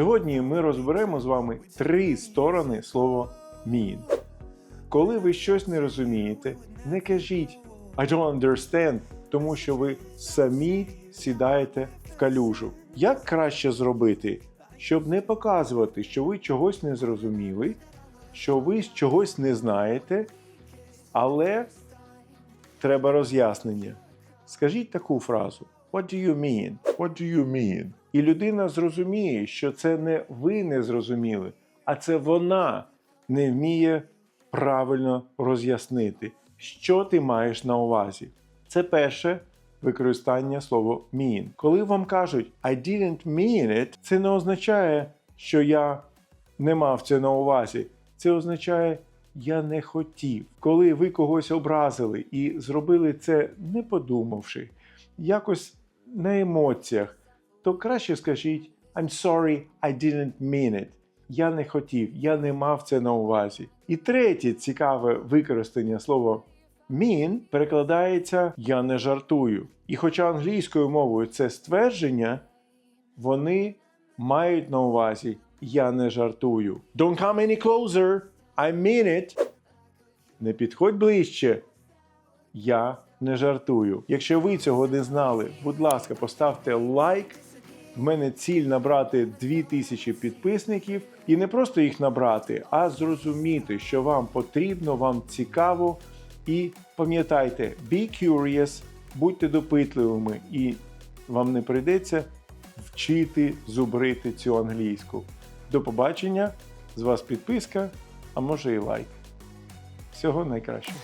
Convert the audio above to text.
Сьогодні ми розберемо з вами три сторони слова mean. Коли ви щось не розумієте, не кажіть I don't understand, тому що ви самі сідаєте в калюжу. Як краще зробити, щоб не показувати, що ви чогось не зрозуміли, що ви чогось не знаєте, але треба роз'яснення. Скажіть таку фразу: What do you mean? What do you mean? І людина зрозуміє, що це не ви не зрозуміли, а це вона не вміє правильно роз'яснити, що ти маєш на увазі. Це перше використання слова mean. Коли вам кажуть I didn't mean it, це не означає, що я не мав це на увазі. Це означає, я не хотів. Коли ви когось образили і зробили це не подумавши, якось на емоціях, то краще скажіть I'm sorry, I didn't mean it. Я не хотів, я не мав це на увазі. І третє цікаве використання слова mean перекладається я не жартую. І хоча англійською мовою це ствердження, вони мають на увазі я не жартую. Don't come any closer. I mean it. Не підходь ближче. Я не жартую. Якщо ви цього не знали, будь ласка, поставте лайк. В мене ціль набрати 2000 підписників і не просто їх набрати, а зрозуміти, що вам потрібно, вам цікаво. І пам'ятайте, be curious, будьте допитливими, і вам не прийдеться вчити зубрити цю англійську. До побачення! З вас підписка, а може і лайк. Всього найкращого.